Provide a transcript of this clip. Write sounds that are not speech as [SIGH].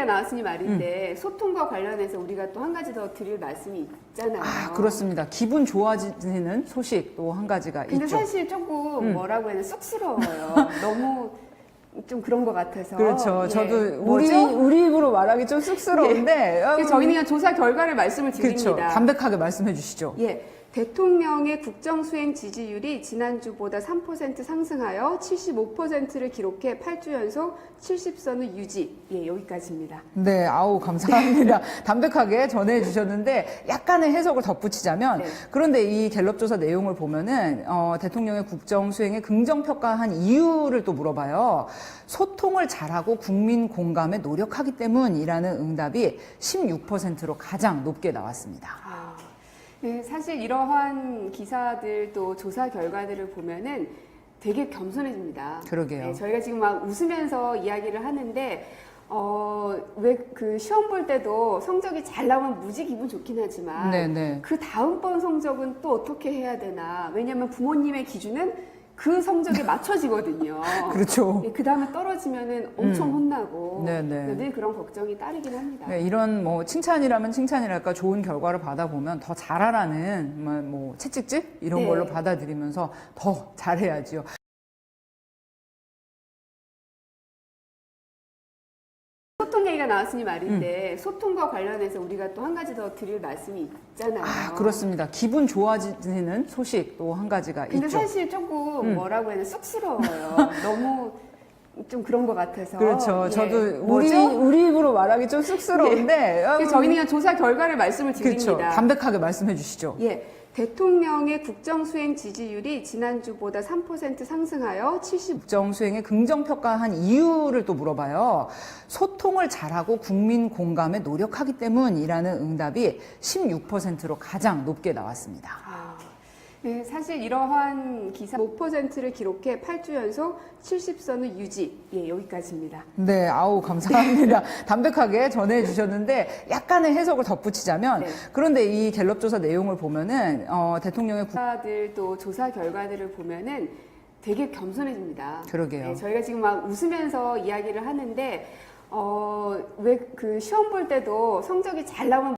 얘기가 나왔으니 말인데 소통과 관련해서 우리가 또 한 가지 더 드릴 말씀이 있잖아요. 아, 그렇습니다. 기분 좋아지는 소식 또 한 가지가 근데 있죠. 사실 조금 음. 뭐라고 해야 되나 쑥스러워요. [LAUGHS] 너무 좀 그런 것 같아서. 그렇죠. 예. 저도 우리 뭐죠? 우리 입으로 말하기 좀 쑥스러운데 어, 그래서 저희는 그냥 조사 결과를 말씀을 그렇죠. 드립니다. 담백하게 말씀해 주시죠. 예. 대통령의 국정 수행 지지율이 지난주보다 3% 상승하여 75%를 기록해 8주 연속 70선을 유지. 예, 여기까지입니다. 네, 아우 감사합니다. [LAUGHS] 담백하게 전해 주셨는데 약간의 해석을 덧붙이자면 네. 그런데 이 갤럽 조사 내용을 보면은 어, 대통령의 국정 수행에 긍정 평가한 이유를 또 물어봐요. 소통을 잘하고 국민 공감에 노력하기 때문이라는 응답이 16%로 가장 높게 나왔습니다. 아, 네, 사실 이러한 기사들 또 조사 결과들을 보면은 되게 겸손해집니다. 그러게요. 네, 저희가 지금 막 웃으면서 이야기를 하는데 어, 왜 그 시험 볼 때도 성적이 잘 나오면 무지 기분 좋긴 하지만 네, 네. 그 다음번 성적은 또 어떻게 해야 되나? 왜냐하면 부모님의 기준은 그 성적에 맞춰지거든요. [LAUGHS] 그렇죠. 그 다음에 떨어지면은 엄청 음. 혼나고 네, 네. 늘 그런 걱정이 따르긴 합니다. 네, 이런 뭐 칭찬이라면 칭찬이랄까 좋은 결과를 받아보면 더 잘하라는 뭐, 뭐 채찍질 이런 네. 걸로 받아들이면서 더 잘해야지요. 얘기가 나왔으니 음. 말인데 소통과 관련해서 우리가 또 한 가지 더 드릴 말씀이 있잖아요. 아, 그렇습니다. 기분 좋아지는 소식 또 한 가지가 근데 있죠. 사실 조금 음. 뭐라고 해야 되나 쑥스러워요. [LAUGHS] 너무 좀 그런 것 같아서. 그렇죠. 예. 저도 우리 뭐죠? 우리 입으로 말하기 좀 쑥스러운데 어, 그래서 저희는 그냥 조사 결과를 말씀을 그렇죠. 드립니다. 담백하게 말씀해 주시죠. 예. 대통령의 국정 수행 지지율이 지난주보다 3% 상승하여 70 국정 수행에 긍정 평가한 이유를 또 물어봐요. 소통을 잘하고 국민 공감에 노력하기 때문이라는 응답이 16%로 가장 높게 나왔습니다. 아, 네, 사실 이러한 기사 5%를 기록해 8주 연속 70선을 유지. 예, 여기까지입니다. 네, 아우 감사합니다. [LAUGHS] 담백하게 전해 주셨는데 약간의 해석을 덧붙이자면 네. 그런데 이 갤럽 조사 내용을 보면은 어, 대통령의 국- 기사들 또 조사 결과들을 보면은 되게 겸손해집니다. 그러게요. 네, 저희가 지금 막 웃으면서 이야기를 하는데 어, 왜 그 시험 볼 때도 성적이 잘 나오면